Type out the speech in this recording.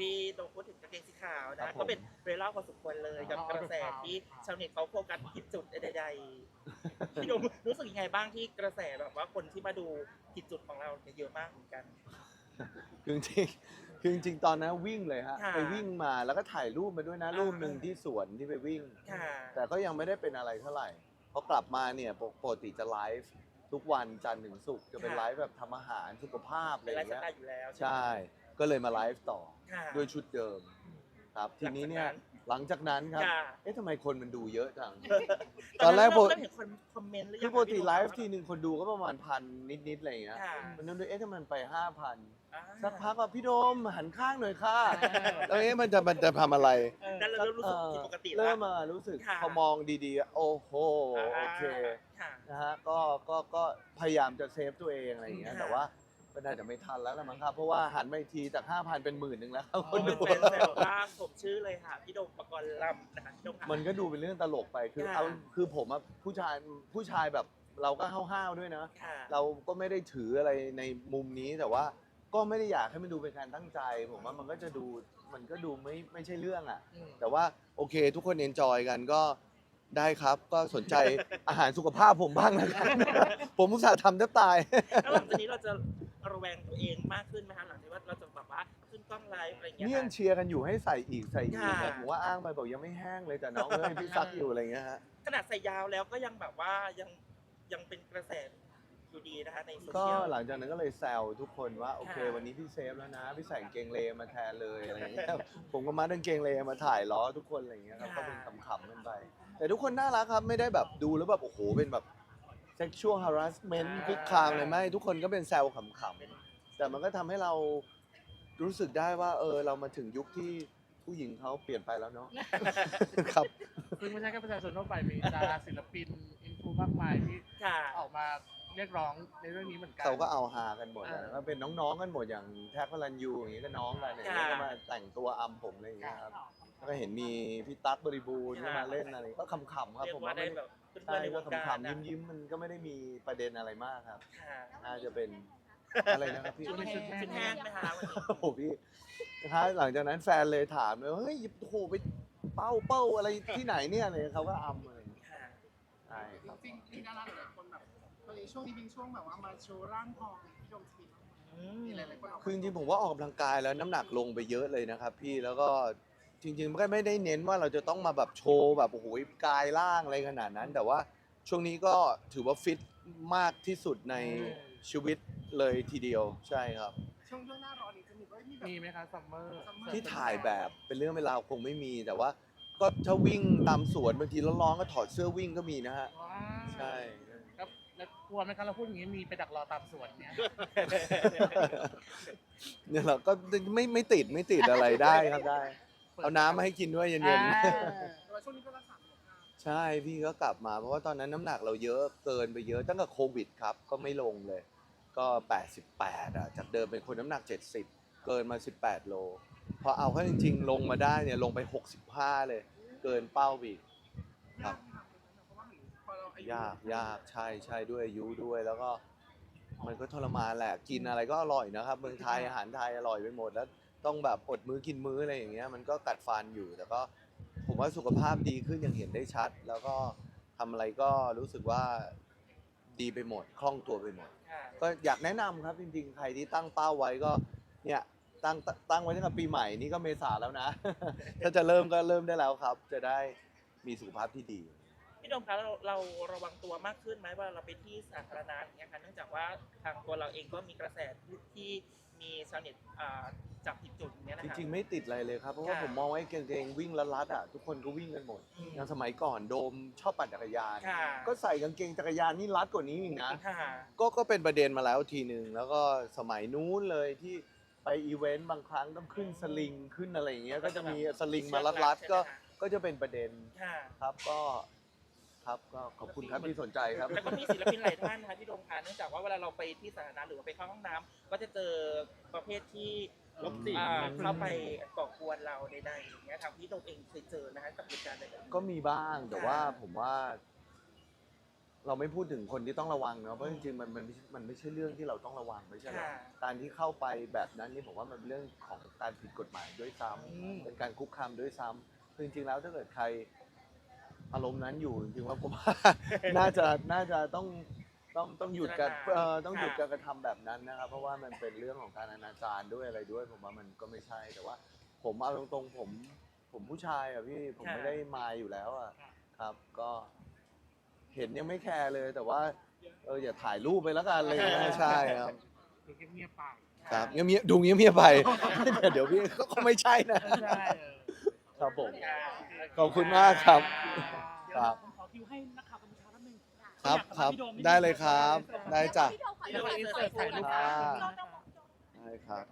พี่ตรงพูดถึงกางเกงสีขาวครันะบผมก็เป็นเรล่าพอสมควรเลยกับเอากระแสเอาที่ชาวเน็ตเขาโฟกัสผิดจุดใดๆพี่โดมรู้สึกยังไงบ้างที่กระแสแบบว่าคนที่มาดูผิดจุดของเราเนี่ยเยอะมากเหมือนกัน คือจริงๆคือจริงๆตอนนั้นวิ่งเลยฮะค่ะไปวิ่งมาแล้วก็ถ่ายรูปมาด้วยนะอ่ารูปหนึ่งที่สวนที่ไปวิ่ง ค่ะ แต่ก็ยังไม่ได้เป็นอะไรเท่าไหร่พอกลับมาเนี่ยปกปกติจะไลฟ์ทุกวันจันทร์ถึงศุกร์จะเป็นค่ะ ไลฟ์แบบทำอาหารสุขภาพอะไรเป็นอไลย่างฟ์สเงี้ยไตล์อยู่แล้วใช่ ก็เลยมาไลฟ์ต่อค่ะด้วยชุดเดิมครับทีนี้เนี่ยหลังจากนั้นหลังจากนั้นครับค่ะเอ๊ะทำไมคนมันดูเยอะจังตตออนนแรแรกกผม เริ่มเห็นคนคอมเมนต์หรือยังคือปกติพี่โดมไลฟ์ทีหนึ่งคนดูก็ประมาณพันนิดๆอะไรอย่างเงี้ยค่ะมันนึกดูเอ๊ะถ้ามันไปห้าพันอ่าสักพักว่าพี่โดมหันข้างหน่อยค่ะเออแล้วเอ๊ะมันจะมันจะทำอะไรนั่นเราเริ่มรู้สึกผิดปกติแล้ว เริ่มมารู้สึกค่ะพอมองดีๆ โอ้โหโอเคค่ะ นะฮะก็ก็ก็พยายามจะเซฟตัวเองอะไรอย่างเงี้ยค่ะ แต่ว่าก็ น่าจะไม่ทันแล้วละมั้งครับ เพราะว่าหันมาอีกทีจาก5,000เป็นหมื่นหนึ่งแล้วครับคนดู เป็นแฟนๆว่าผมชื่อเลยค่ะ พี่โดมปกรณ์ลำนะคะพี่โดมค่ะ มันก็ดูเป็นเรื่องตลกไปคือค่ะ เอาคือผมอะผู้ชายผู้ชายแบบเราก็ห้าวๆด้วยนะ ค่ะ เราก็ไม่ได้ถืออะไรในมุมนี้แต่ว่าก็ไม่ได้อยากให้มันดูเป็นการตั้งใจ ผมว่ามันก็จะดูมันก็ดูไม่ไม่ใช่เรื่องอะ อืม แต่ว่าโอเคทุกคนเอนจอยกันก็ได้ครับ ก็สนใจ อาหารสุขภาพผมบ้างนะครับ ผมอุตส่าห์ทำแทบตาย แล้วหลังจากนี้เราจะ ระแวงตัวเองมากขึ้นไหมคะหลังจากว่าเราจะแบบว่าขึ้นกล้องไลฟ์อะไรอย่างเงี้ยเนี่ยยังค่ะ เชียร์กันอยู่ให้ใส่อีกใส่อีกค่ะแต่ผมว่าอ้างไปบอกยังไม่แห้งเลยแต่น้องเอ้ยพี่ซักอยู่อะไรเงี้ยฮะ ขนาดใส่ยาวแล้วก็ยังแบบว่ายังยังเป็นกระแสอยู่ดีนะคะในโซก็เชียล หลังจากนั้นก็เลยแซวทุกคนว่าโอเค ค่ะ วันนี้พี่เซฟแล้วนะพี่ใส่กางเกงเลมาแทนเลยอะไรเงี้ยผมก็มาดังเกงเลมาถ่ายล้อทุกคนอะไรเงี้ยครับก็เป็นขำๆกันไป แต่ทุกคนน่ารักครับไม่ได้แบบดูแล้วแบบโอ้โหเป็นแบบ sexual harassment คุกคามเลยไม่ทุกคนก็เป็นแซวขำๆแต่มันก็ทำให้เรารู้สึกได้ว่า เออเรามาถึงยุคที่ผู้หญิงเขาเปลี่ยนไปแล้วเนาะ ครับซึ่งไม่ใช่แค่ประชาชนทั่วไปมีดาราศิลปินอินฟูมากมายที่ค่ะ ออกมาเรียกร้องในเรื่องนี้เหมือนกัน เขาก็เอาฮากันหมดอ่านะก็เป็นน้องๆกันหมดอย่างแท็กพลันยูอย่างนี้ก็น้องกันอย่างนี้ค่ะ ก็มาแต่งตัวอัมผมอะไรอย่างเงี้ยครับ แล้วก็เห็นมีพี่ตั๊กบริบูรณ์ก็มาเล่นอะไรก็ขำๆครับเรียผกมว่าว่าได้ไม่แบบเพื่ใช่อนๆในวก็งการขำนะๆยิ้มๆมันก็ไม่ได้มีประเด็นอะไรมากครับ ค่ะน่าจะเป็นอะไรนะครับพี่ ชุดชุดชุดแห้งไหมคะวันนี้โอ้โหพี่นะครับหลังจากนั้นแฟนเลยถามเลยว่าเฮ้ยโอ้โหไปเป้าเป้าอะไรที่ไหนเนี่ยอะไรเขาก็อัมอะไรอย่างเงี้ยค่ะใช่ครับ จริงๆมีดาราหลายๆคนแบบตอนนี้ช่วงนี้เป็นช่วงแบบว่ามาโชว์ร่างทองพี่โดมทีอืมมีหลายๆคนออกมาคือจริงๆผมว่าออกกำลังกายแล้วน้ำหนักลงไปเยอะเลยนะครับ พี่แล้วก็ จริงๆก็ไม่ได้เน้นว่าเราจะต้องมาแบบโชว์แบบโอ้โหกายล่างอะไรขนาดนั้น แต่ว่าช่วงนี้ก็ถือว่าฟิตมากที่สุดในชีวิตเลยทีเดียวใช่ครับ ช่วงช่วงหน้าร้อนนี้จะมีว่ามีแบบ มีไหมคะซัมเมอร์ Summer ที่ถ่ายแบบเป็นเรื่องเวลาวคงไม่มีแต่ว่า ก็ถ้าวิ่งตามสวนบางทีร้อนๆก็ถอดเสื้อวิ่งก็มีนะฮะว้าวใช่ครับแล้วกลัวไหมคะเราพูดอย่างนี้มีไปดักรอตามสวนเนี้ยเนี่ยเราก็ไม่ไม่ติดไม่ติดอะไรได้ครับได้ เอาน้ำมาให้กินด้วยเย็นอ่าๆแต่ว่าช่วงนี้ก็รักษาสุขภาพใช่พี่ก็กลับมาเพราะว่าตอนนั้นน้ำหนักเราเยอะเกินไปเยอะตั้งแต่โควิดครับ ก็ไม่ลงเลย ก็ 88อะจากเดิมเป็นคนน้ำหนัก 70 เกินมา 18 โล พอเอาเข้าจริงๆ ลงมาได้เนี่ยลงไป 65 เลย เกินเป้าไปอีก ครับยากที่ทำเลยนะเพราะว่าเหมือนพอเราอายุยากยากใช่ใช่ด้วยอายุด้วยแล้วก็มันก็ทรมานแหละ กินอะไรก็อร่อยนะครับ เมืองไทยอาหารไทยอร่อยไปหมดแล้ว ต้องแบบอดมื้อกินมื้ออะไรอย่างเงี้ยมันก็กัดฟันอยู่ แต่ก็ผมว่าสุขภาพดีขึ้นอย่างเห็นได้ชัด แล้วก็ทำอะไรก็รู้สึกว่าดีไปหมดคล่องตัวไปหมด ค่ะก็อยากแนะนำครับจริงๆ ใครที่ตั้งเป้าไว้ก็เนี่ยตั้งตั้งไว้ตั้งแต่ปีใหม่นี่ก็เมษาแล้วนะ ถ้าจะเริ่มก็เริ่มได้แล้วครับ จะได้มีสุขภาพที่ดี พี่โดมคะเราเราระวังตัวมากขึ้นไหมว่าเราไปที่สาธารณะอย่างเงี้ยค่ะเนื่องจากว่าทางตัวเราเองก็มีกระแสที่มีชาวเน็ตอ่าจับผิดจุดอย่างเงี้ยนะจคะ ริงๆ ไม่ติดอะไรเลยครับ เพราะว่าค่ะผมมองว่าไอ้เกงๆวิ่งละลัดอะทุกคนก็วิ่งกันหมดอืมอย่างสมัยก่อนโดมชอบปั่นจักรยาน ค่ะ ก็ใส่กางเกงจักรยานนี่รัดกว่านี้อีกนะ ค่ะ ก็ก็เป็นประเด็นมาแล้วทีหนึ่งแล้วก็สมัยนู้นเลยที่ไปอีเวนต์บางครั้งต้องขึ้นสลิงขึ้นอะไรอย่างเงี้ยก็จะมีสลิงมาลัดๆก็ก็จะเป็นประเด็นค่ะ ครับ ก็ ครับก็ขอบคุณครับที่สนใจครับ แล้วก็มีศิลปินหลายท่านนะคะพี่โดมคะเนื่องจากว่าเวลาเราไปที่สาธารณะหรือว่าไปเข้าห้องน้ำก็จะเจอประเภทที่รถติดอ่าเข้าไปก่อกวนเราใดๆอย่างเงี้ยทางพี่โดมเองเคยเจอนะคะกับเหตุการณ์ใดๆก็มีบ้างแต่ว่าผมว่า เราไม่พูดถึงคนที่ต้องระวังเนาะเพราะจริงๆมันมันมันไม่ใช่เรื่องที่เราต้องระวังไม่ใช่หรอค่ะการที่เข้าไปแบบนั้นนี่ผมว่ามันเป็นเรื่องของการผิดกฎหมายด้วยซ้ำอืมเป็นการคุกคามด้วยซ้ำคือจริงๆแล้วถ้าเกิดใคร อารมณ์นั้นอยู่จริงๆว่าผมว่า น่าจะน่าจะต้องต้องต้องหยุดการเอ่อต้องหยุดการกระทำแบบนั้นนะครับ เพราะว่ามันเป็นเรื่องของการอนาจารด้วยอะไรด้วย ผมว่ามันก็ไม่ใช่แต่ว่า ผมเอาตรงๆผม ผมผู้ชายอะพี่ผมไม่ได้มายอยู่แล้วอะครับ ก็เห็นยังไม่แคร์เลย แต่ว่าเอออย่าถ่ายรูปไปแล้วกันอะไรอย่างเลยนะใช่ครับดูเงียบๆไปครับเงียบๆดูเงียบๆไป เดี๋ยวพี่ก็ไม่ใช่นะ ใช่เออ ครับผม ขอบคุณมากครับ ครับ ผมขอคิวให้นักข่าวกัมพูชาท่านหนึ่งครับครับได้เลยครับ ได้จ้ะ พี่โดมขออินเสิร์ตถ่ายรูปอ่าได้ครับ